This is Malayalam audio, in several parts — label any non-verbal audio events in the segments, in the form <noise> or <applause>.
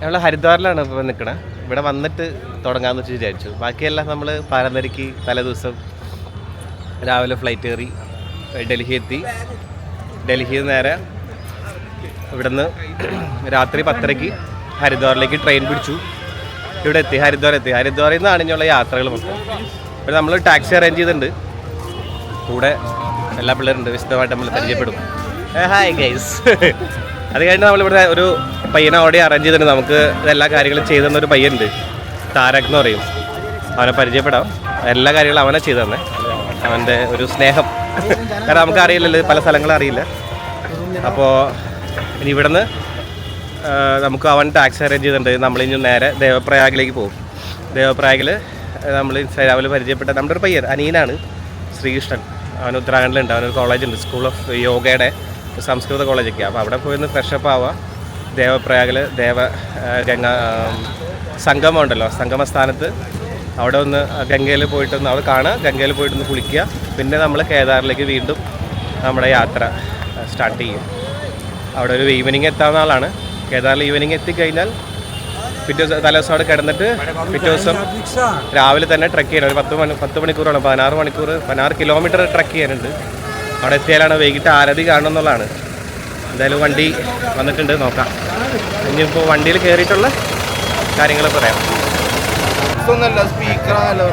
ഞങ്ങൾ ഹരിദ്വാറിലാണ് ഇപ്പോൾ നിൽക്കണത് ഇവിടെ വന്നിട്ട് തുടങ്ങാമെന്ന് വെച്ച് വിചാരിച്ചു. ബാക്കിയെല്ലാം നമ്മൾ പാരമ്പര്യക്ക് തലേദിവസം രാവിലെ ഫ്ലൈറ്റ് കയറി ഡൽഹി എത്തി. ഡൽഹിയിൽ നേരെ ഇവിടുന്ന് രാത്രി പത്തരയ്ക്ക് ഹരിദ്വാറിലേക്ക് ട്രെയിൻ പിടിച്ചു. ഇവിടെ എത്തി ഹരിദ്വാർ എത്തി. ഹരിദ്വാറിൽ നിന്നാണ് ഇനിയുള്ള യാത്രകൾ മൊത്തം. ഇവിടെ നമ്മൾ ടാക്സി അറേഞ്ച് ചെയ്തിട്ടുണ്ട്. കൂടെ എല്ലാ പിള്ളേരുണ്ട് വിശദമായിട്ട് നമ്മൾ പരിചയപ്പെടും. ഹായ് ഗൈസ് <laughs> അത് കഴിഞ്ഞ് നമ്മളിവിടെ ഒരു പയ്യനെ ഓൾറെഡി അറേഞ്ച് ചെയ്തിട്ടുണ്ട്. നമുക്ക് എല്ലാ കാര്യങ്ങളും ചെയ്തെന്ന ഒരു പയ്യുണ്ട് താരക് എന്ന് പറയും. അവനെ പരിചയപ്പെടാം. എല്ലാ കാര്യങ്ങളും അവനെ ചെയ്തു തന്നെ. അവന്റെ ഒരു സ്നേഹം. കാരണം നമുക്ക് അറിയില്ലല്ലോ പല സ്ഥലങ്ങളും അറിയില്ല. അപ്പോൾ ഇനി ഇവിടുന്ന് നമുക്ക് അവൻ ടാക്സി അറേഞ്ച് ചെയ്തിട്ടുണ്ട്. നമ്മളിനി നേരെ ദേവപ്രയാഗിലേക്ക് പോകും. ദേവപ്രയാഗിൽ നമ്മൾ രാവിലെ പരിചയപ്പെട്ട നമ്മുടെ ഒരു പയ്യൻ അനീനാണ് ശ്രീകൃഷ്ണൻ. അവൻ ഉത്തരാഖണ്ഡിലുണ്ട്. അവനൊരു കോളേജുണ്ട് സ്കൂൾ ഓഫ് യോഗയുടെ സംസ്കൃത കോളേജൊക്കെ. അപ്പോൾ അവിടെ പോയി ഒന്ന് ഫ്രഷപ്പ് ആവുക ദേവപ്രയാഗിൽ ദേവ ഗംഗ സംഗമം ഉണ്ടല്ലോ സംഗമ സ്ഥാനത്ത് അവിടെ ഒന്ന് ഗംഗയിൽ പോയിട്ടൊന്ന് അവിടെ കാണുക. ഗംഗയിൽ പോയിട്ടൊന്ന് കുളിക്കുക. പിന്നെ നമ്മൾ കേദാറിലേക്ക് വീണ്ടും നമ്മുടെ യാത്ര സ്റ്റാർട്ട് ചെയ്യും. അവിടെ ഒരു ഈവനിങ് എത്താവുന്ന ആളാണ്. കേദാറിൽ ഈവനിങ് എത്തിക്കഴിഞ്ഞാൽ പിറ്റേ ദിവസം തലേ ദിവസം അവിടെ കിടന്നിട്ട് പിറ്റേ ദിവസം രാവിലെ തന്നെ ട്രക്ക് ചെയ്യണം. ഒരു പത്ത് മണി പത്ത് മണിക്കൂറാണ് പതിനാറ് മണിക്കൂർ പതിനാറ് കിലോമീറ്റർ ട്രക്ക് ചെയ്യാനുണ്ട്. അവിടെ എത്തിയാലാണ് വൈകിട്ട് ആരതി കാണണം എന്നുള്ളതാണ്. എന്തായാലും വണ്ടി വന്നിട്ടുണ്ട് നോക്കാം. ഇനിയിപ്പോൾ വണ്ടിയിൽ കയറിയിട്ടുള്ള കാര്യങ്ങൾ പറയാം.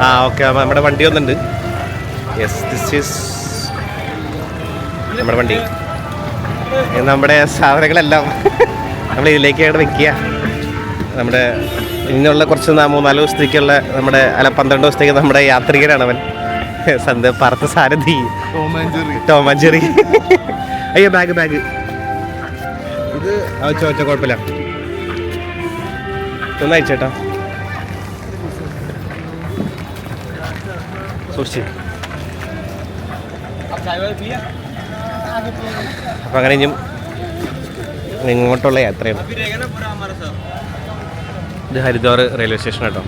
ആ ഓക്കെ നമ്മുടെ വണ്ടി വന്നിട്ടുണ്ട്. യെസ് ദിസ് ഈസ് നമ്മുടെ വണ്ടി. നമ്മുടെ സാധനങ്ങളെല്ലാം നമ്മൾ ഇതിലേക്കാണ് വെക്കുക. നമ്മുടെ ഇന്നുള്ള കുറച്ച് മൂന്നാൽ ദിവസത്തേക്കുള്ള നമ്മുടെ അല്ല പന്ത്രണ്ട് ദിവസത്തേക്ക് നമ്മുടെ യാത്രികനാണ് അവൻ സന്ധ്യ പറത്ത് സാരഥി ടോമാഞ്ചറി ടോമഞ്ചേറി <laughs> അയ്യോ ബാഗ് ബാഗ് ഇത് വെച്ചോ കുഴപ്പമില്ല. ഒന്ന് അയച്ചേട്ടാ സൂക്ഷിച്ച്. അപ്പം അങ്ങനെ ഇനിയും ഇങ്ങോട്ടുള്ള യാത്രയാണ്. ഇത് ഹരിദ്വാർ റെയിൽവേ സ്റ്റേഷൻ കേട്ടോ.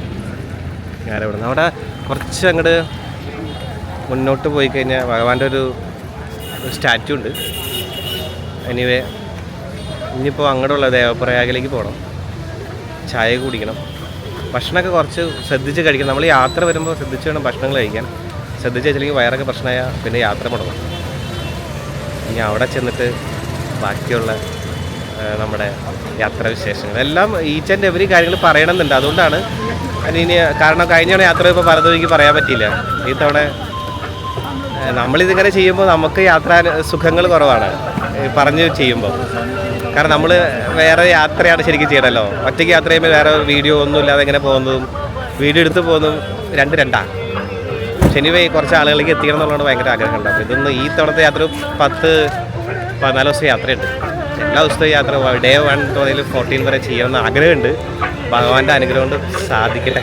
ഞാൻ ഇവിടെ നിന്ന് അവിടെ കുറച്ച് അങ്ങോട്ട് മുന്നോട്ട് പോയി കഴിഞ്ഞാൽ ഭഗവാന്റെ ഒരു സ്റ്റാച്ചു ഉണ്ട്. എനിവേ ഇനിയിപ്പോൾ അങ്ങോട്ടുള്ള ദേവപ്രയാഗിലേക്ക് പോകണം ചായ കുടിക്കണം. ഭക്ഷണമൊക്കെ കുറച്ച് ശ്രദ്ധിച്ച് കഴിക്കണം. നമ്മൾ യാത്ര വരുമ്പോൾ ശ്രദ്ധിച്ച് വേണം ഭക്ഷണങ്ങൾ കഴിക്കാൻ. ശ്രദ്ധിച്ച് വെച്ചില്ലെങ്കിൽ വയറൊക്കെ പ്രശ്നമായ പിന്നെ യാത്ര മുടങ്ങും. ഇനി അവിടെ ചെന്നിട്ട് ബാക്കിയുള്ള നമ്മുടെ യാത്രാ വിശേഷങ്ങൾ. എല്ലാം ഈച്ച് ആൻഡ് എവറി കാര്യങ്ങൾ പറയണമെന്നുണ്ട്. അതുകൊണ്ടാണ് ഇനി കാരണം കഴിഞ്ഞ യാത്ര ഇപ്പോൾ പലതും എനിക്ക് പറയാൻ പറ്റിയില്ല. ഈ തവണ നമ്മളിതിങ്ങനെ ചെയ്യുമ്പോൾ നമുക്ക് യാത്രാ സുഖങ്ങൾ കുറവാണ്. പറഞ്ഞ് ചെയ്യുമ്പോൾ. കാരണം നമ്മൾ വേറെ യാത്രയാണ് ശരിക്കും ചെയ്യണമല്ലോ ഒറ്റയ്ക്ക് യാത്ര ചെയ്യുമ്പോൾ വേറെ വീഡിയോ ഒന്നും ഇല്ലാതെ ഇങ്ങനെ പോകുന്നതും വീഡിയോ എടുത്ത് പോകുന്നതും രണ്ട് രണ്ടാണ് ശനിവേ കുറച്ച് ആളുകളിലേക്ക് എത്തിക്കണം എന്നുള്ളതാണ് ഭയങ്കര ആഗ്രഹമുണ്ട് അപ്പോൾ ഇതൊന്ന് ഈ തവണത്തെ യാത്ര പത്ത് പതിനാല് ദിവസം യാത്രയുണ്ട്. എല്ലാ ദിവസത്തെയും യാത്ര ഡേ വൺ മുതൽ ഫോർട്ടീൻ വരെ ചെയ്യണമെന്ന് ആഗ്രഹമുണ്ട്. ഭഗവാന്റെ അനുഗ്രഹം കൊണ്ട് സാധിക്കട്ടെ.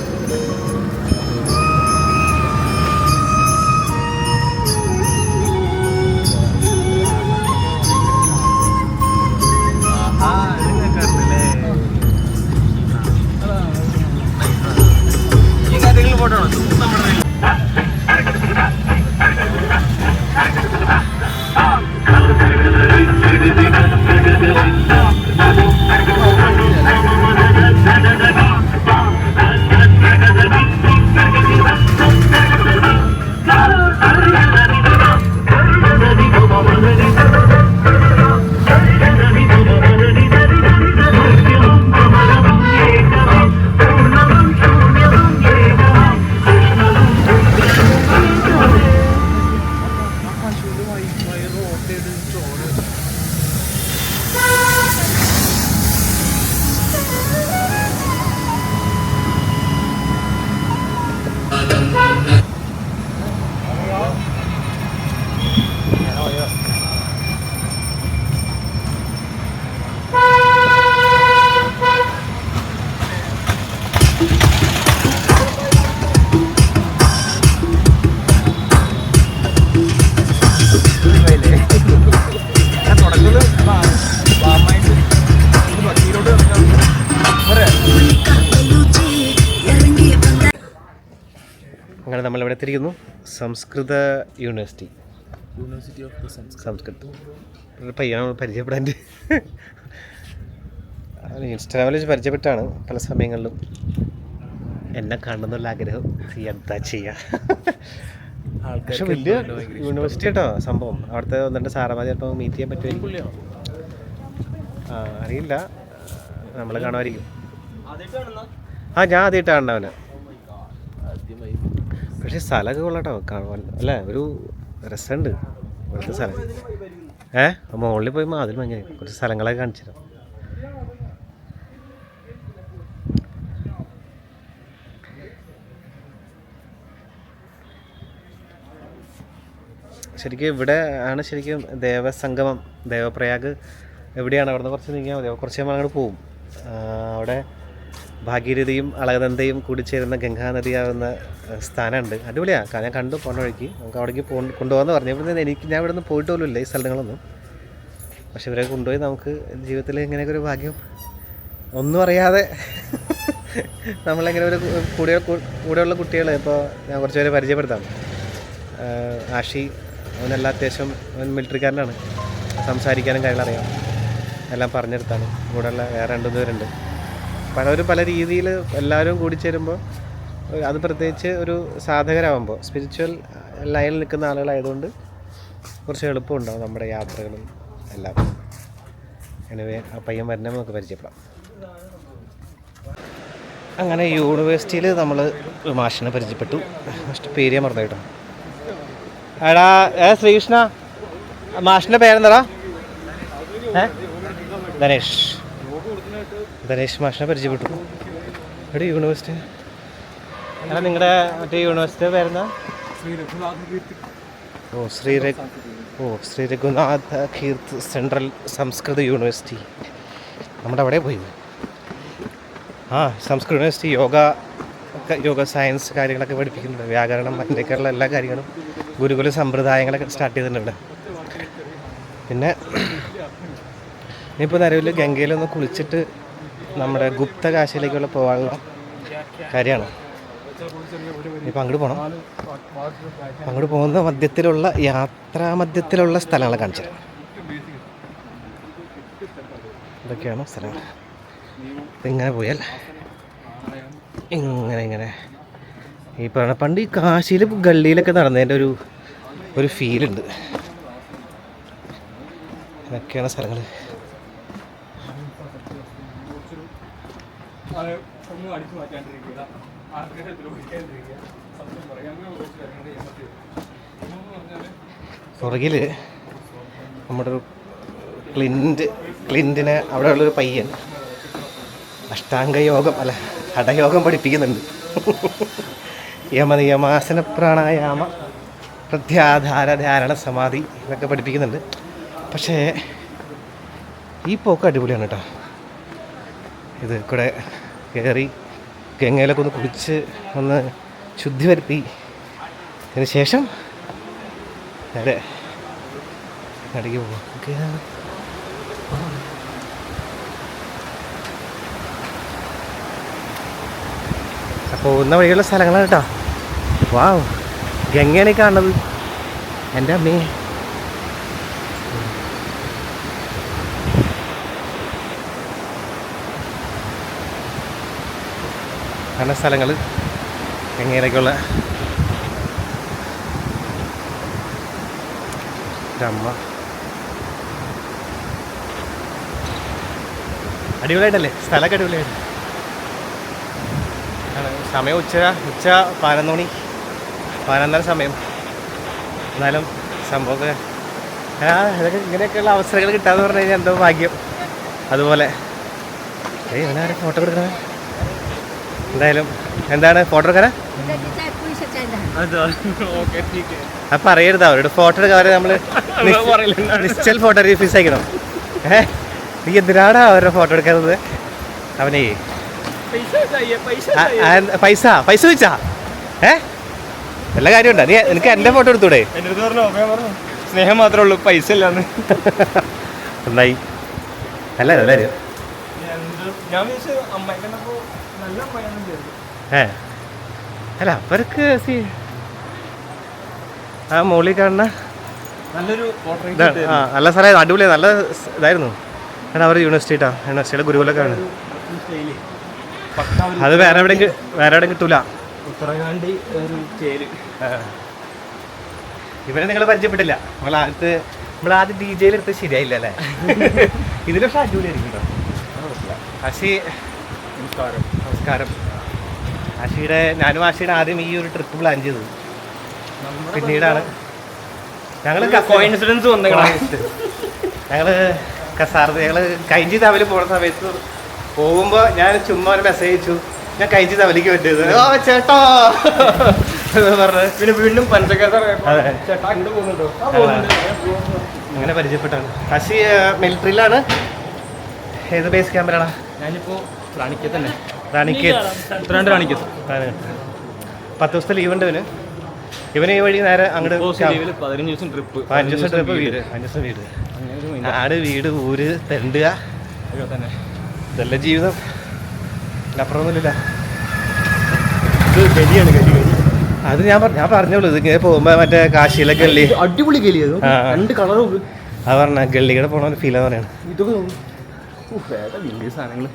സംസ്കൃത യൂണിവേഴ്സിറ്റി. യൂണിവേഴ്സിറ്റി ഓഫ് സംസ്കൃത സംസ്കൃത. സംസ്കൃതം ഒരു പയ്യനെ നമ്മൾ പരിചയപ്പെടാൻ ഇൻസ്റ്റാഗ്രാമിൽ വെച്ച് പരിചയപ്പെട്ടാണ് പല സമയങ്ങളിലും. എന്നെ കാണണമെന്നുള്ള ആഗ്രഹം എന്താ ചെയ്യുക പക്ഷെ വലിയ യൂണിവേഴ്സിറ്റി കേട്ടോ സംഭവം. അവിടുത്തെ ഒന്ന് സാറമാർ ചിലപ്പോൾ മീറ്റ് ചെയ്യാൻ പറ്റുമായിരിക്കും. ആ, അറിയില്ല. നമ്മൾ കാണുമായിരിക്കും. ആ ഞാൻ ആദ്യമായിട്ടാണ് കാണുന്നവനെ ആദ്യമായി പക്ഷേ സ്ഥലമൊക്കെ കൊള്ളട്ടോ. കാണുവാൻ അല്ലേ? ഒരു രസമുണ്ട്. ഇവിടുത്തെ സ്ഥലം. ഏ? മുകളിൽ പോയി മാതിരി ഭയങ്കര കുറച്ച് സ്ഥലങ്ങളൊക്കെ കാണിച്ചു ശരിക്കും ഇവിടെ ആണ് ശരിക്കും ദേവസംഗമം. ദേവപ്രയാഗ് എവിടെയാണ്? അവിടെ നിന്ന് കുറച്ച് നീങ്ങിയാൽ മതി. കുറച്ച് നമ്മൾ അങ്ങോട്ട് പോവും. അവിടെ ഭാഗീരഥിയും അളകനന്ദയും കൂടി ചേരുന്ന ഗംഗാനദിയാവുന്ന സ്ഥാനമുണ്ട്. അടിപൊളിയാണ് ഞാൻ കണ്ടു പോണ വഴിക്ക്. നമുക്ക് അവിടേക്ക് പോ കൊണ്ടുപോകാമെന്ന് പറഞ്ഞു. ഇവിടുന്ന് എനിക്ക് ഞാൻ ഇവിടെ നിന്ന് പോലും ഇല്ല ഈ സ്ഥലങ്ങളൊന്നും. പക്ഷെ ഇവരെ കൊണ്ടുപോയി നമുക്ക് ജീവിതത്തിൽ ഇങ്ങനെയൊക്കെ ഒരു ഭാഗ്യം ഒന്നും അറിയാതെ <laughs> നമ്മളിങ്ങനെ ഒരു കൂടെ കൂടെയുള്ള കുട്ടികൾ ഇപ്പോൾ ഞാൻ കുറച്ച് പേരെ പരിചയപ്പെടുത്താം. ആഷി അവനെല്ലാം അത്യാവശ്യം അവൻ മിലിറ്ററിക്കാരനാണ്. സംസാരിക്കാനും കാര്യങ്ങളറിയാം. എല്ലാം പറഞ്ഞെടുത്താണ് കൂടെയുള്ള വേറെ രണ്ടു പേരുണ്ട്. പലരും പല രീതിയിൽ എല്ലാവരും കൂടി ചേരുമ്പോൾ അത് പ്രത്യേകിച്ച് ഒരു സാധകരാകുമ്പോൾ സ്പിരിച്വൽ ലൈനിൽ നിൽക്കുന്ന ആളുകളായതുകൊണ്ട് കുറച്ച് എളുപ്പമുണ്ടാവും നമ്മുടെ യാത്രകളും എല്ലാം. എനിവേ ആ പയ്യൻ വരണേ നമുക്ക് പരിചയപ്പെടാം. അങ്ങനെ യൂണിവേഴ്സിറ്റിയിൽ നമ്മൾ മാഷിനെ പരിചയപ്പെട്ടു. ഫസ്റ്റ് പേര് ഞാൻ മറന്നു കേട്ടോ. എടാ ഏ ശ്രീകൃഷ്ണ. മാഷിന്റെ പേരെന്താടാ? ഏ? ധനേഷ്. ധനേഷ് മാഷിനെ പരിചയപ്പെട്ടു. എവിടെ യൂണിവേഴ്സിറ്റി. എടാ നിങ്ങളുടെ മറ്റേ യൂണിവേഴ്സിറ്റി ഓ ശ്രീ ഓ ശ്രീ രഘുനാഥ കീർത്ത് സെൻട്രൽ സംസ്കൃത യൂണിവേഴ്സിറ്റി. നമ്മുടെ അവിടെ പോയി ആ സംസ്കൃത യൂണിവേഴ്സിറ്റി യോഗ യോഗ സയൻസ് കാര്യങ്ങളൊക്കെ പഠിപ്പിക്കുന്നുണ്ട്. വ്യാകരണം അതിന്റെയൊക്കെയുള്ള എല്ലാ കാര്യങ്ങളും ഗുരുകുല സമ്പ്രദായങ്ങളൊക്കെ സ്റ്റാർട്ട് ചെയ്തിട്ടുണ്ട്. ഇവിടെ പിന്നെ ഇനിയിപ്പോൾ നിലവിൽ ഗംഗയിലൊന്ന് കുളിച്ചിട്ട് നമ്മുടെ ഗുപ്തകാശിയിലേക്കുള്ള പോകാനുള്ള കാര്യമാണ്. ഇപ്പം അങ്ങോട്ട് പോകണം അങ്ങോട്ട് പോകുന്ന മധ്യത്തിലുള്ള യാത്രാ മധ്യത്തിലുള്ള സ്ഥലങ്ങളെ കാണിച്ചു ഇതൊക്കെയാണ് സ്ഥലങ്ങൾ. ഇങ്ങനെ പോയാൽ ഇങ്ങനെ ഇങ്ങനെ. ഈ പറഞ്ഞ പണ്ട് ഈ കാശിയിൽ ഗള്ളിയിലൊക്കെ നടന്നതിന്റെ ഒരു ഒരു ഫീലുണ്ട് ഇതൊക്കെയാണ് സ്ഥലങ്ങൾ പുറകിൽ നമ്മുടെ ഒരു ക്ലിന്റ് ക്ലിന്റിനെ അവിടെയുള്ളൊരു പയ്യൻ അഷ്ടാംഗ യോഗം അല്ല ഹഠയോഗം പഠിപ്പിക്കുന്നുണ്ട്. യമനിയമാസന പ്രാണായാമ പ്രത്യാധാര ധാരണ സമാധി ഇതൊക്കെ പഠിപ്പിക്കുന്നുണ്ട്. പക്ഷേ ഈ പോക്ക് അടിപൊളിയാണ് കേട്ടോ. ഇത് കൂടെ കയറി ഗംഗയിലൊക്കെ ഒന്ന് കുളിച്ച് ഒന്ന് ശുദ്ധി വരുത്തി. അതിന് ശേഷം നേരെ അടിക്ക് ഓക്കെ. പോകുന്ന വഴിയുള്ള സ്ഥലങ്ങളാണ് കേട്ടോ. വാവ്. ഗംഗയാണ് കാണുന്നത്. എന്റെ അമ്മേ. അങ്ങനെ സ്ഥലങ്ങൾ എങ്ങനെയൊക്കെയുള്ള അമ്മ അടിപൊളിയായിട്ടല്ലേ? സ്ഥലമൊക്കെ അടിപൊളിയായിട്ട് സമയം ഉച്ച ഉച്ച പതിനൊന്ന് മണി. പതിനൊന്നര സമയം. എന്നാലും സംഭവമൊക്കെ ആ ഇതൊക്കെ ഇങ്ങനെയൊക്കെയുള്ള അവസരങ്ങൾ കിട്ടാന്ന് പറഞ്ഞു കഴിഞ്ഞാൽ എന്തോ ഭാഗ്യം. അതുപോലെ. ഏയ് ഇവനാരെ ഫോട്ടോ എടുക്കണേ എന്തായാലും എന്താണ് ഫോട്ടോ എടുക്കാനാ? അപ്പൊ അറിയരുത് അവരോട് ഫോട്ടോ എടുക്കാൻ നമ്മൾ <laughs> നിശ്ചൽ ഫോട്ടോ ഫീസ് അയക്കണം. ഏഹ് നീ എന്തിനാണ് അവരുടെ ഫോട്ടോ എടുക്കുന്നത്? അവനേ. പൈസ പൈസ ചോദിച്ചാ? ഏ? നല്ല കാര്യം ഉണ്ടോ നീ എനിക്ക് എന്റെ ഫോട്ടോ എടുത്തൂടെ? സ്നേഹം മാത്രമേ ഉള്ളൂ പൈസ ഇല്ലാന്ന്. <laughs> നന്നായി. നല്ല കാര്യം. ഞാൻ അമ്മ ഏ? അല്ല അവർക്ക് സി ആ മുകളിൽ കാണുന്ന നല്ലൊരു ആ നല്ല സ്ഥലം അടിപൊളി നല്ല ഇതായിരുന്നു. കാരണം അവർ യൂണിവേഴ്സിറ്റിട്ടാ യൂണിവേഴ്സിറ്റിയുടെ ഗുരുകുലൊക്കെ ആണ് അത് വേറെ എവിടെ വേറെ എവിടെ കിട്ടൂല. ഉത്തരകാണ്ടി ഒരു ചേര്. ഇവരെ നിങ്ങൾ പരിചയപ്പെട്ടില്ല. നമ്മൾ ആദ്യത്തെ നമ്മൾ ആദ്യം ഡി ജെയിൽ എടുത്ത് ശരിയായില്ല അല്ലേ? <laughs> ഇതിൽ പക്ഷെ അടിപൊളിയായിരിക്കും കേട്ടോ ആശി നമസ്കാരം. നമസ്കാരം. ആശിയുടെ ഞാനും ആശിയുടെ ആദ്യം ഈ ഒരു ട്രിപ്പ് പ്ലാൻ ചെയ്തത്. പിന്നീടാണ് ഞങ്ങൾ കോയിൻസിഡൻസ് ഞങ്ങൾ കസാർത്ത് ഞങ്ങൾ കൈഞ്ചി തവൽ പോണ സമയത്ത് പോകുമ്പോ ഞാൻ ചുമ്മാ ഒരു മെസ്സേജ് അയച്ചു. ഞാൻ കൈഞ്ചി തവലിക്ക് പറ്റിയത് ഓ ചേട്ടോ! പറഞ്ഞ്. പിന്നെ വീണ്ടും പഞ്ചകേസ അതെ. ചേട്ടാ അങ്ങോട്ട് പോകുന്നുണ്ടോ. അങ്ങനെ പരിചയപ്പെട്ടാണ് കാശി മിലിറ്ററിയിലാണ് ഏത് ബേസ് ക്യാമ്പിലാണ് ഞാനിപ്പോ റാണിക്കത്ത് തന്നെ. റാണിക്കത്ത് ആണ്. പത്ത് ദിവസത്തെ ലീവ് ഉണ്ട് ഇവന്. ഇവന് ഈ വഴി നേരെ അങ്ങോട്ട് പതിനഞ്ച് ദിവസം ട്രിപ്പ് ദിവസം ട്രിപ്പ് വീട്. ദിവസം വീട്. നാട് വീട് ഊര് തെണ്ടുക. അയ്യോ തന്നെ. ഇതല്ല ജീവിതം. അപ്പുറമൊന്നുമില്ല ഇത് ഗലിയാണ് ഗലി ഗലി. അത് ഞാൻ ഞാൻ പറഞ്ഞോളൂ ഇത് ഇങ്ങനെ പോകുമ്പോ മറ്റേ കാശിയിലെ ഗള്ളി അടിപൊളി രണ്ട് കളറും അത് പറഞ്ഞ ഗള്ളിയുടെ പോണ ഫീൽ പറയണം. ഇതൊക്കെ സാധനങ്ങൾ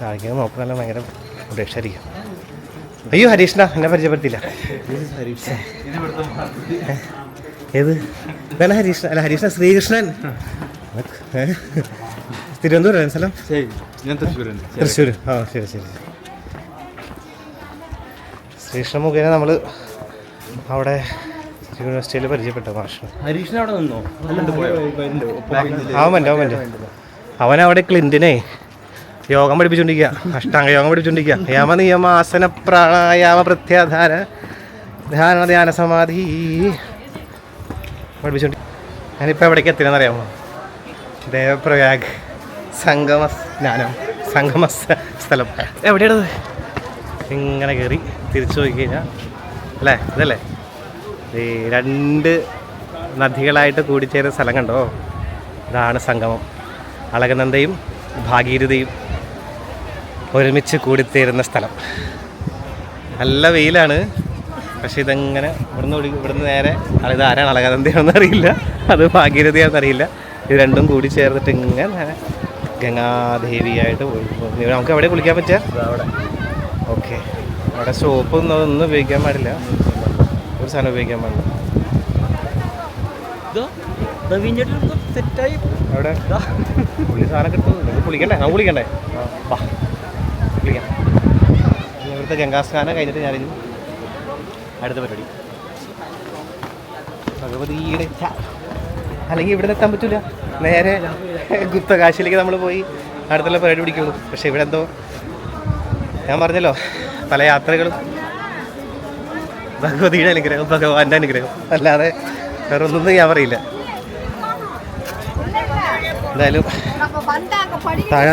കാണിക്കാൻ നോക്കണല്ല ഭയങ്കര രക്ഷായിരിക്കും അയ്യോ ഹരീഷ്ണ എന്നെ പരിചയപ്പെടുത്തില്ല ഏത്? ഇതാണ് ഹരീഷ്ണ അല്ല ഹരീഷ്ണ ശ്രീകൃഷ്ണൻ? തിരുവനന്തപുരം സ്ഥലം? തൃശ്ശൂർ ആ ശരി ശരി ശ്രീകൃഷ്ണ മുഖേന നമ്മൾ അവിടെ യൂണിവേഴ്സിറ്റിയിൽ പരിചയപ്പെട്ട മാഷിന് ഹരീഷ്ണ അവിടെ നിന്നോ? അവൻ അവൻ അവൻ അവിടെ ക്ലിന്റിനെ യോഗം പഠിപ്പിച്ചുകൊണ്ടിരിക്കുക അഷ്ടാംഗ യോഗം പഠിപ്പിച്ചുകൊണ്ടിരിക്കുക യമ നിയമ ആസന പ്രാണായാമ പ്രത്യാധാര ധ്യാന ധ്യാന സമാധി പഠിപ്പിച്ചുകൊണ്ട് ഞാനിപ്പോൾ എവിടേക്ക് എത്തിയെന്നറിയാമോ? ദേവപ്രയാഗ് സംഗമ സ്നാനം സംഗമ സ്ഥലം എവിടെയാണത്? ഇങ്ങനെ കയറി തിരിച്ചു പോയി കഴിഞ്ഞാൽ അല്ലേ? ഇതല്ലേ? ഈ രണ്ട് നദികളായിട്ട് കൂടിച്ചേരുന്ന സ്ഥലം കണ്ടോ? ഇതാണ് സംഗമം. അളകനന്ദയും ഭാഗീരഥയും. ഒരുമിച്ച് കൂടിത്തേരുന്ന സ്ഥലം. നല്ല വെയിലാണ്. പക്ഷെ ഇതെങ്ങനെ ഇവിടുന്ന് ഇവിടുന്ന് നേരെ ഇത് ആരാണ് അളകനന്ദയാണെന്ന് അറിയില്ല. അത് ഭാഗീരഥയാണെന്ന് അറിയില്ല. ഇത് രണ്ടും കൂടി ചേർന്നിട്ട് ഇങ്ങനെ നേരെ ഗംഗാദേവിയായിട്ട് നമുക്ക് എവിടെ കുളിക്കാൻ പറ്റുക? അവിടെ ഓക്കെ. അവിടെ സോപ്പ് ഒന്നും അതൊന്നും ഉപയോഗിക്കാൻ പാടില്ല. ഒരു സാധനം ഉപയോഗിക്കാൻ പാടില്ല. അവിടെ പുള്ളി സാധനം കിട്ടുന്നു കുളിക്കണ്ടേ? നമുക്ക് കുളിക്കണ്ടേ? വാ. ക്ലിയർ. ഇവിടുത്തെ ഗംഗാസ്നാനം കഴിഞ്ഞിട്ട് ഞാനിനി അടുത്ത പരിപാടി. ഭഗവതിയുടെ അല്ലെങ്കിൽ ഇവിടെ എത്താൻ പറ്റില്ല നേരെ ഗുപ്തകാശിലേക്ക് നമ്മൾ പോയി അടുത്തുള്ള പരിപാടി പിടിക്കുള്ളൂ. പക്ഷേ ഇവിടെ എന്തോ ഞാൻ പറഞ്ഞല്ലോ പല യാത്രകളും. ഭഗവതിയുടെ അനുഗ്രഹം ഭഗവാന്റെ അനുഗ്രഹം. അല്ലാതെ വേറെ ഒന്നും ഞാൻ പറയില്ല. എന്തായാലും താഴെ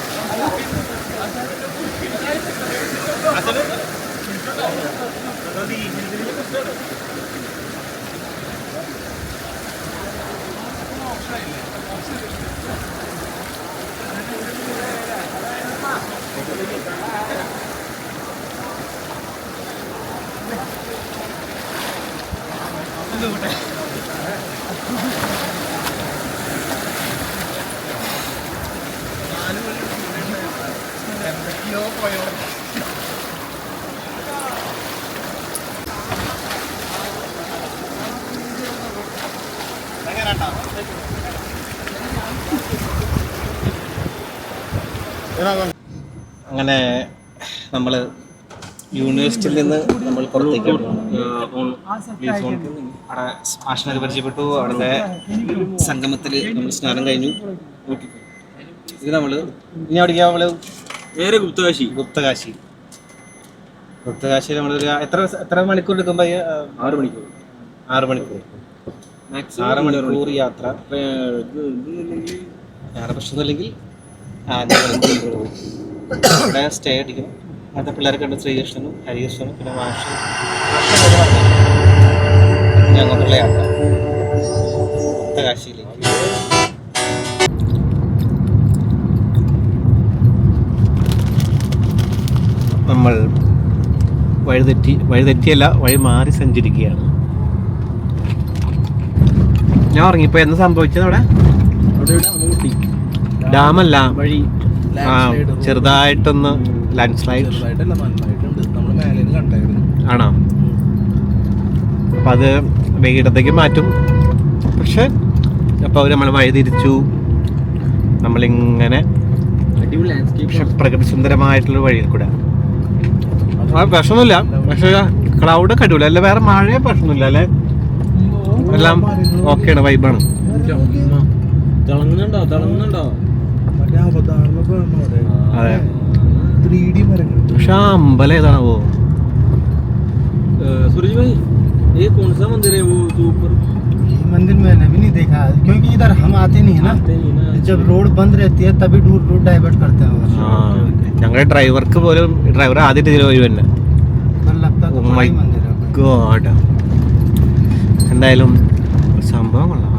അങ്ങനെ നമ്മൾ യൂണിവേഴ്സിറ്റിയിൽ നിന്ന് നമ്മൾ പുറത്തേക്ക് അവിടെ ആശനൊക്കെ പരിചയപ്പെട്ടു അവിടുത്തെ സംഗമത്തിൽ നമ്മൾ സ്നാനം കഴിഞ്ഞു. ഇത് നമ്മൾ ഇനി അവിടേക്ക് നമ്മൾ നേരെ ഗുപ്തകാശി. ഗുപ്തകാശി. ഗുപ്തകാശിയിൽ നമ്മളൊരു എത്ര എത്ര മണിക്കൂർ എടുക്കുമ്പോൾ ആറ് മണിക്കൂർ. ആറ് മണിക്കൂർ. ആറ് മണിക്കൂർ യാത്ര. വേറെ പ്രശ്നമൊന്നുമില്ലെങ്കിൽ ആ ഇവിടെ സ്റ്റേ അടിക്കും അടുത്ത പിള്ളേരെ ഉണ്ട് ശ്രീകൃഷ്ണനും ഹരികൃഷ്ണനും പിന്നെ മാഷി. അങ്ങോട്ടുള്ള യാത്ര. കാശിയിലേക്ക് നമ്മൾ വഴിതെറ്റി വഴിതെറ്റിയല്ല വഴി മാറി സഞ്ചരിക്കുകയാണ്. ഞാൻ ഉറങ്ങിപ്പോ എന്ന് സംഭവിച്ചത് അവിടെ? അവിടെ ഇവിടെ ഊട്ടി ഡാമല്ല. വഴി ആ ചെറുതായിട്ടൊന്ന് ലാൻഡ് സ്ലൈഡ് ചെറുതായിട്ടല്ല നന്നായിട്ടുണ്ട് നമ്മൾ മേലെ നിന്ന് കണ്ടായിരുന്നു. ആണോ? അപ്പം അത് വൈകിട്ടത്തേക്ക് മാറ്റും. പക്ഷെ അപ്പോൾ നമ്മൾ വഴി തിരിച്ചു. നമ്മളിങ്ങനെ പക്ഷെ പ്രകൃതി സുന്ദരമായിട്ടുള്ള വഴിയിൽ കൂടെ. പ്രശ്നമില്ല പക്ഷെ ക്ലൗഡ് ഒക്കെ അടിപൊളി. അല്ല വേറെ മഴയെ പ്രശ്നമില്ല അല്ലേ? എല്ലാം ഓക്കെയാണ് വൈബാണ് തിളങ്ങുന്നുണ്ടോ? തിളങ്ങുന്നുണ്ടോ? അതെ ത്രീ ഡി മരങ്ങൾ പക്ഷെ ആ അമ്പലം ഏതാണാവോ सूरज भाई ये कौन सा मंदिर है वो जो ऊपर मंदिर मैंने भी नहीं देखा क्योंकि इधर हम आते नहीं है ना आते नहीं ना जब रोड बंद रहती है तभी दूर रूट डाइवर्ट करते हैं वो। ആ ഞങ്ങളുടെ ഡ്രൈവർക്ക് പോലും ഡ്രൈവർ ആദ്യമായിട്ട് ഇതിൽ വരും തന്നെ पर लगता तो Oh my बड़ा ही मंदिर है ഗോഡ് എന്തായാലും സംഭവം കൊള്ളാം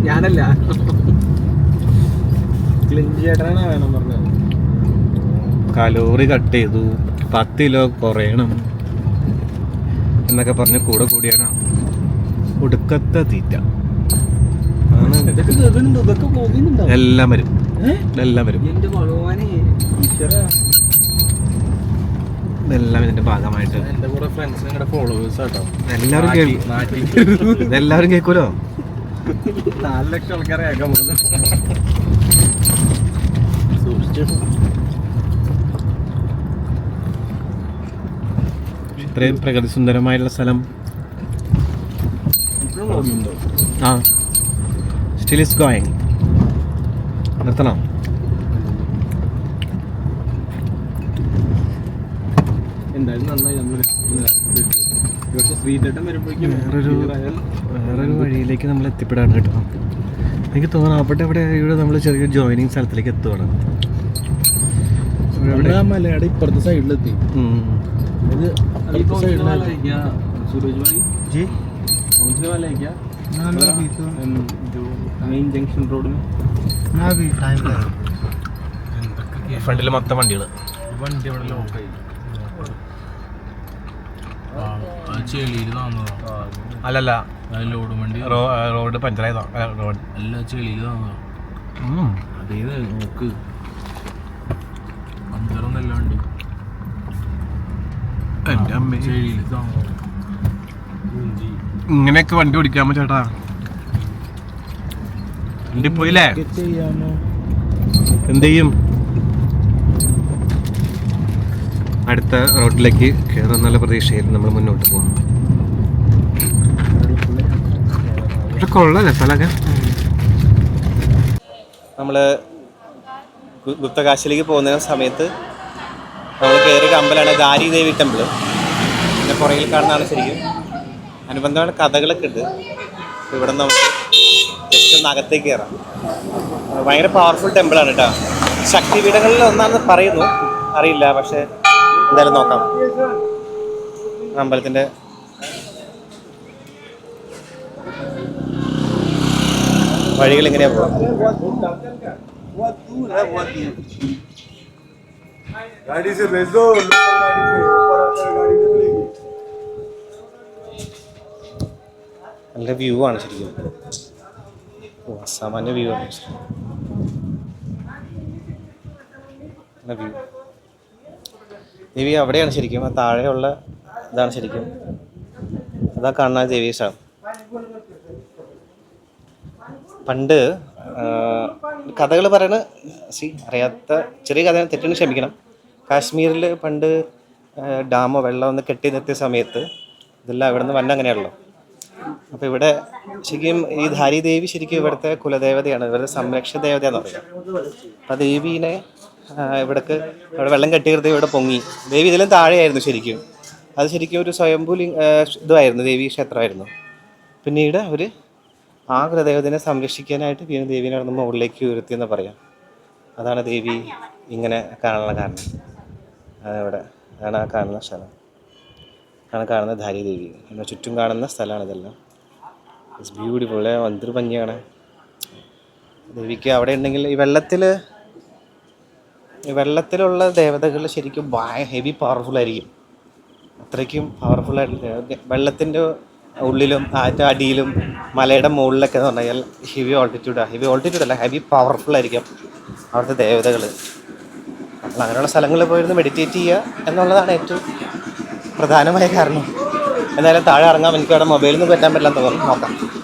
ഞാനല്ല. കലോറി കട്ട് ചെയ്തു. പത്ത് കിലോ കുറയണം. എന്നൊക്കെ പറഞ്ഞ് കൂടെ കൂടിയാണ് ഒടുക്കത്തെ തീറ്റ. എല്ലാം വരും. എല്ലാം വരും. ഇതെല്ലാം ഇതിന്റെ ഭാഗമായിട്ട്. എന്റെ കൂടെ ഫ്രണ്ട്സ് നിങ്ങളുടെ ഫോളോവേഴ്സ് ആട്ടോ. എല്ലാവരും കേൾക്കും. ഇതെല്ലാവരും കേൾക്കൂലോ? നാല് ലക്ഷം ആൾക്കാരെ കേൾക്കാൻ പോകുന്നു. സൂക്ഷിച്ചിട്ടു ഇത്രയും പ്രകൃതി സുന്ദരമായുള്ള സ്ഥലം ആ. സ്റ്റിൽ ഇസ് ഗോയിങ് നിർത്തണം? വേറൊരു വഴിയിലേക്ക് നമ്മൾ എത്തിപ്പെടാണ് കേട്ടോ. എനിക്ക് തോന്നുന്നു അവിടെ ഇവിടെ ഇവിടെ നമ്മൾ ചെറിയൊരു ജോയിനിങ് സ്ഥലത്തിലേക്ക് എത്തുവാണ്. മലയുടെ ഇപ്പുറത്തെ സൈഡിലെത്തി ഇത് ഫ്രണ്ടിൽ മൊത്തം വണ്ടികൾ വണ്ടി അവിടെ ലോക്കായി അല്ലല്ല. ലോഡ് വണ്ടി? Road road. എല്ലാ നോക്ക്. അന്തരൊന്നല്ലാണ്ട് എന്റെ അമ്മ. ചെളിയിൽ താന്നതാ ഇങ്ങനെയൊക്കെ വണ്ടി ഓടിക്കാമോ ചേട്ടാ? വണ്ടി പോയില്ലേ? എന്ത് ചെയ്യും? അടുത്ത റോഡിലേക്ക് കയറുന്നുള്ള പ്രതീക്ഷയിൽ നമ്മൾ മുന്നോട്ട് പോകുന്നു. ഇവിടെ കൊള്ളല്ലേ സ്ഥലമൊക്കെ നമ്മൾ ഗുപ്തകാശിലേക്ക് പോകുന്ന സമയത്ത് നമ്മൾ കയറിയ അമ്പലമാണ് ഗാരി ദേവി ടെമ്പിൾ പിന്നെ പുറകിൽ കാണുന്നതാണ് ശരിക്കും അനുബന്ധമായ കഥകളൊക്കെ ഉണ്ട്. ഇവിടെ നമുക്ക് ജസ്റ്റ് ഒന്ന് അകത്തേക്ക് കയറാം. ഭയങ്കര പവർഫുൾ ടെമ്പിളാണ് കേട്ടോ ശക്തിപീഠങ്ങളിൽ ഒന്നാണെന്ന് പറയുന്നു. അറിയില്ല പക്ഷെ എന്തായാലും നോക്കാം അമ്പലത്തിന്റെ വഴികൾ എങ്ങനെയാ പോവാം गाड़ी से भेज दो लोकल गाड़ी से ऊपर आकर गाड़ी नहीं मिलेगी നല്ല വ്യൂ ആണ് ശരിക്കും ഓ അസാമാന്യ വ്യൂ ആണ് നല്ല വ്യൂ ദേവി അവിടെയാണ് ശരിക്കും. ആ താഴെയുള്ള ഇതാണ് ശരിക്കും. അതാ കാണുന്ന ദേവീ സ്ഥലം പണ്ട് കഥകൾ പറയണ സി അറിയാത്ത ചെറിയ കഥ തെറ്റിന് ക്ഷമിക്കണം. കാശ്മീരിൽ പണ്ട് ഡാമോ വെള്ളം ഒന്ന് കെട്ടി നിർത്തിയ സമയത്ത് ഇതെല്ലാം ഇവിടെ നിന്ന് വന്ന അങ്ങനെയാണല്ലോ. അപ്പോൾ ഇവിടെ ശരിക്കും ഈ ധാരി ദേവി ശരിക്കും ഇവിടുത്തെ കുലദേവതയാണ് ഇവരുടെ സംരക്ഷ ദേവതയാണെന്ന് പറയുന്നത്. ആ ദേവീനെ ഇവിടേക്ക് ഇവിടെ വെള്ളം കെട്ടിയിരുത്തി ഇവിടെ പൊങ്ങി. ദേവി ഇതിലും താഴെയായിരുന്നു ശരിക്കും. അത് ശരിക്കും ഒരു സ്വയംഭൂലി ഇതുമായിരുന്നു ദേവി ക്ഷേത്രമായിരുന്നു. പിന്നീട് അവർ ആ ഗ്രഹദേവതനെ സംരക്ഷിക്കാനായിട്ട് പിന്നെ ദേവിനെ അവിടെ നിന്ന് മുകളിലേക്ക് ഉയർത്തിയെന്ന് പറയാം. അതാണ് ദേവി ഇങ്ങനെ കാണാനുള്ള കാരണം. ഇവിടെ അതാണ് ആ കാണുന്ന സ്ഥലം. ആണ് കാണുന്ന ധാരി ദേവി. നമ്മുടെ ചുറ്റും കാണുന്ന സ്ഥലമാണ് ഇതെല്ലാം. ഇറ്റ്സ് ബ്യൂട്ടിഫുൾ മന്ത്രി ഭംഗിയാണ്. ദേവിക്ക് അവിടെ ഉണ്ടെങ്കിൽ ഈ വെള്ളത്തിൽ വെള്ളത്തിലുള്ള ദേവതകൾ ശരിക്കും ഹെവി പവർഫുൾ ആയിരിക്കും. അത്രയ്ക്കും പവർഫുൾ ആയിട്ട് വെള്ളത്തിന്റെ ഉള്ളിലും ആറ്റ അടിയിലും മലയുടെ മുകളിലൊക്കെ എന്ന് പറഞ്ഞാൽ ഹെവി ഓൾട്ടിറ്റ്യൂഡാണ് ഹെവി ഓൾട്ടിറ്റ്യൂഡ് അല്ല ഹെവി പവർഫുൾ ആയിരിക്കും അവിടുത്തെ ദേവതകൾ. നമ്മൾ അങ്ങനെയുള്ള സ്ഥലങ്ങളിൽ പോയിരുന്ന് മെഡിറ്റേറ്റ് ചെയ്യുക എന്നുള്ളതാണ് ഏറ്റവും പ്രധാനമായ കാരണം. എന്തായാലും താഴെ ഇറങ്ങാം. എനിക്ക് അവിടെ മൊബൈലിൽ നിന്ന് പറ്റാൻ പറ്റില്ല തോന്നുന്നു. നോക്കാം.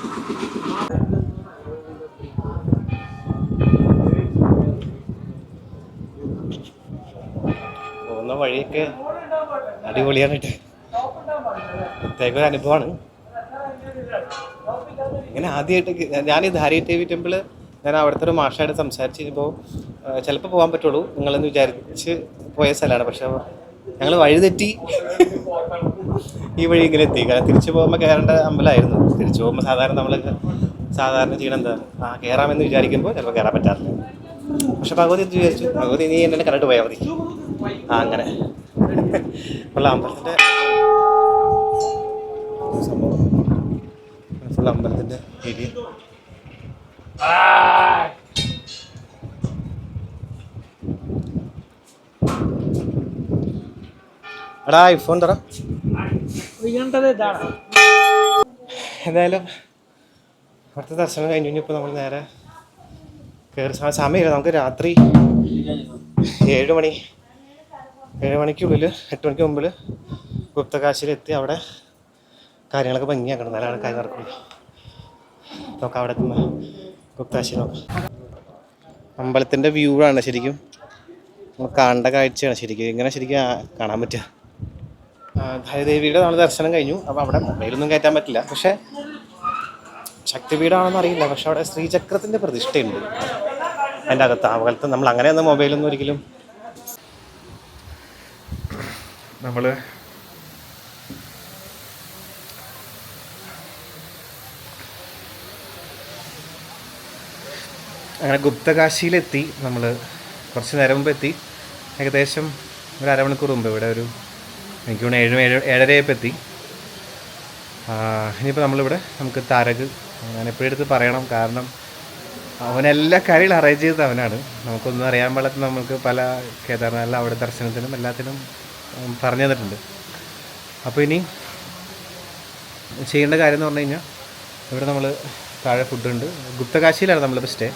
വഴിയൊക്കെ അടിപൊളിയാണ്. പ്രത്യേക ഒരു അനുഭവമാണ്. ഇങ്ങനെ ആദ്യമായിട്ട് ഞാൻ ഈ ധാരി ടി ടെമ്പിൾ ഞാൻ അവിടുത്തെ ഒരു മാഷായിട്ട് സംസാരിച്ച് കഴിഞ്ഞപ്പോൾ ചിലപ്പോൾ പോകാൻ പറ്റുള്ളൂ. നിങ്ങളെന്ന് വിചാരിച്ച് പോയ സ്ഥലമാണ്. പക്ഷെ ഞങ്ങൾ വഴിതെറ്റി ഈ വഴി ഇങ്ങനെ എത്തി. കാരണം തിരിച്ചു പോകുമ്പോൾ കയറേണ്ട അമ്പലമായിരുന്നു. തിരിച്ചു പോകുമ്പോൾ സാധാരണ നമ്മൾ സാധാരണ ചെയ്യണം എന്താ? ആ കയറാമെന്ന് വിചാരിക്കുമ്പോൾ ചിലപ്പോൾ കയറാൻ പറ്റാറില്ല. പക്ഷെ ഭഗവതി എന്ത് വിചാരിച്ചു? ഭഗവതി നീ എന്നെ കണ്ടിട്ട് പോയാൽ മതി. അങ്ങനെ. ഉള്ള അമ്പലത്തിന്റെ സംഭവം. ഫുൾ അമ്പലത്തിന്റെ ഏരിയ. എടാ ഐഫോൺ തറ എന്തായാലും അവിടുത്തെ ദർശനം കഴിഞ്ഞു കഴിഞ്ഞപ്പോൾ നമ്മൾ നേരെ കയറി സമ- സമയമില്ല. നമുക്ക് രാത്രി ഏഴ് മണി. ഏഴ് മണിക്കുള്ളിൽ എട്ട് മണിക്ക് മുമ്പിൽ ഗുപ്തകാശിയിലെത്തി അവിടെ കാര്യങ്ങളൊക്കെ ഭംഗിയാക്കണം. നല്ല കാര്യം നടക്കുള്ളൂ. നോക്കാം അവിടെ എത്തുന്ന ഗുപ്താശി നോക്കാം. അമ്പലത്തിന്റെ വ്യൂ ആണ് ശരിക്കും. കാണേണ്ട കാഴ്ചയാണ് ശരിക്കും. ഇങ്ങനെ ശരിക്കും കാണാൻ പറ്റുക? ധൈദേവിയുടെ നമ്മൾ ദർശനം കഴിഞ്ഞു. അപ്പോൾ അവിടെ മൊബൈലൊന്നും കയറ്റാൻ പറ്റില്ല. പക്ഷേ ശക്തിപീഠമാണെന്ന് അറിയില്ല. പക്ഷെ അവിടെ ശ്രീചക്രത്തിന്റെ പ്രതിഷ്ഠയുണ്ട്. അതിന്റെ അകത്ത് ആ നമ്മൾ നമ്മൾ അങ്ങനെയൊന്നും മൊബൈലൊന്നും ഒരിക്കലും നമ്മൾ അങ്ങനെ ഗുപ്തകാശിയിലെത്തി. നമ്മൾ കുറച്ച് നേരം മുമ്പ് എത്തി. ഏകദേശം ഒരു അരമണിക്കൂർ മുമ്പ് ഇവിടെ ഒരു എനിക്ക് തോന്നുന്നു ഏഴ് ഏഴ് ഏഴരയപ്പം എത്തി ഇനിയിപ്പോൾ നമ്മളിവിടെ നമുക്ക് താരക് ഞാൻ എപ്പോഴും എടുത്ത് പറയണം. കാരണം അവനെല്ലാ കാര്യങ്ങളും അറേഞ്ച് ചെയ്തത് അവനാണ്. നമുക്കൊന്നും അറിയാൻ പാടാത്ത നമുക്ക് പല കേദാർനാഥിലും അവിടെ ദർശനത്തിനും എല്ലാത്തിനും പറഞ്ഞു തന്നിട്ടുണ്ട്. അപ്പോൾ ഇനി ചെയ്യേണ്ട കാര്യം എന്ന് പറഞ്ഞു കഴിഞ്ഞാൽ ഇവിടെ നമ്മൾ താഴെ ഫുഡുണ്ട് ഗുപ്തകാശിയിലാണ് നമ്മളിപ്പോൾ സ്റ്റേ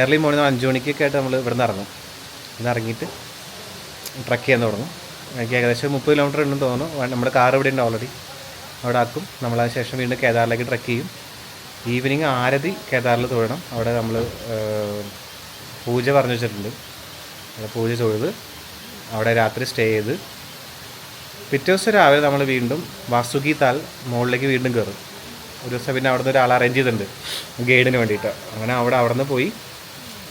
ഏർലി മോർണിംഗ് അഞ്ച് മണിക്കൊക്കെ ആയിട്ട് നമ്മൾ ഇവിടെ നിന്ന് ഇറങ്ങും. ഇവിടെ ഇറങ്ങിയിട്ട് ട്രക്ക് ചെയ്യാൻ തുടങ്ങും. എനിക്ക് ഏകദേശം മുപ്പത് കിലോമീറ്റർ ഉണ്ടെന്ന് തോന്നുന്നു. നമ്മുടെ കാർ ഇവിടെ ഉണ്ട് ഓൾറെഡി അവിടെ ആക്കും. നമ്മൾ അതിന് ശേഷം വീണ്ടും കേദാറിലേക്ക് ട്രക്ക് ചെയ്യും. ഈവനിങ് ആരതി കേദാറിൽ തൊഴണം. അവിടെ നമ്മൾ പൂജ പറഞ്ഞു വെച്ചിട്ടുണ്ട്. പൂജ തൊഴുത് അവിടെ രാത്രി സ്റ്റേ ചെയ്ത്. പിറ്റേ ദിവസം രാവിലെ നമ്മൾ വീണ്ടും വാസുകി താൽ മുകളിലേക്ക് വീണ്ടും കയറും. ഒരു ദിവസം പിന്നെ അവിടുന്ന് ഒരാൾ അറേഞ്ച് ചെയ്തിട്ടുണ്ട് ഗൈഡിന് വേണ്ടിയിട്ട്. അങ്ങനെ അവിടെ അവിടെ നിന്ന് പോയി.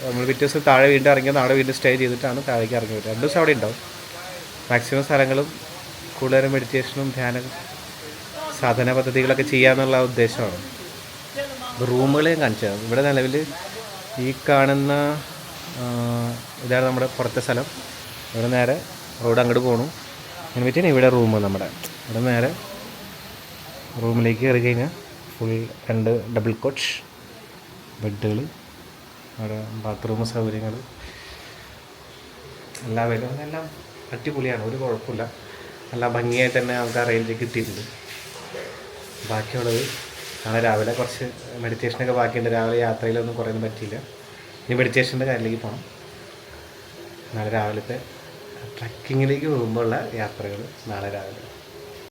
നമ്മൾ പിറ്റേ ദിവസം താഴെ വീണ്ടും ഇറങ്ങിയത് അവിടെ വീണ്ടും സ്റ്റേ ചെയ്തിട്ടാണ് താഴേക്ക് ഇറങ്ങി വരുന്നത്. രണ്ട് ദിവസം അവിടെ ഉണ്ടാവും. മാക്സിമം സ്ഥലങ്ങളും കൂടുതലും മെഡിറ്റേഷനും ധ്യാനം സാധന പദ്ധതികളൊക്കെ ചെയ്യാന്നുള്ള ഉദ്ദേശമാണ്. റൂമുകളെ കാണിച്ചത് കാണിച്ചു ഇവിടെ നിലവിൽ ഈ കാണുന്ന ഇതാണ് നമ്മുടെ പുറത്തെ സ്ഥലം. ഇവിടെ നേരെ റോഡ് അങ്ങോട്ട് പോകണു അങ്ങനെ പറ്റിയാണ് ഇവിടെ റൂം നമ്മുടെ. ഇവിടെ നേരെ റൂമിലേക്ക് കയറി കഴിഞ്ഞാൽ ഫുൾ രണ്ട് ഡബിൾ കോച്ച് ബെഡുകൾ അവിടെ ബാത്റൂം സൗകര്യങ്ങൾ എല്ലാ വില എല്ലാം അടിപൊളിയാണ് ഒരു കുഴപ്പമില്ല. നല്ല ഭംഗിയായിട്ട് തന്നെ നമുക്ക് അറേഞ്ച് കിട്ടിയിട്ടുണ്ട്. ബാക്കിയുള്ളത് നാളെ രാവിലെ കുറച്ച് മെഡിറ്റേഷനൊക്കെ ബാക്കിയുണ്ട്. രാവിലെ യാത്രയിലൊന്നും കുറയൊന്നും പറ്റിയില്ല. ഇനി മെഡിറ്റേഷന്റെ കാര്യത്തിലേക്ക് പോകണം നാളെ രാവിലത്തെ ട്രക്കിങ്ങിലേക്ക് പോകുമ്പോഴുള്ള യാത്രകൾ നാളെ രാവിലെ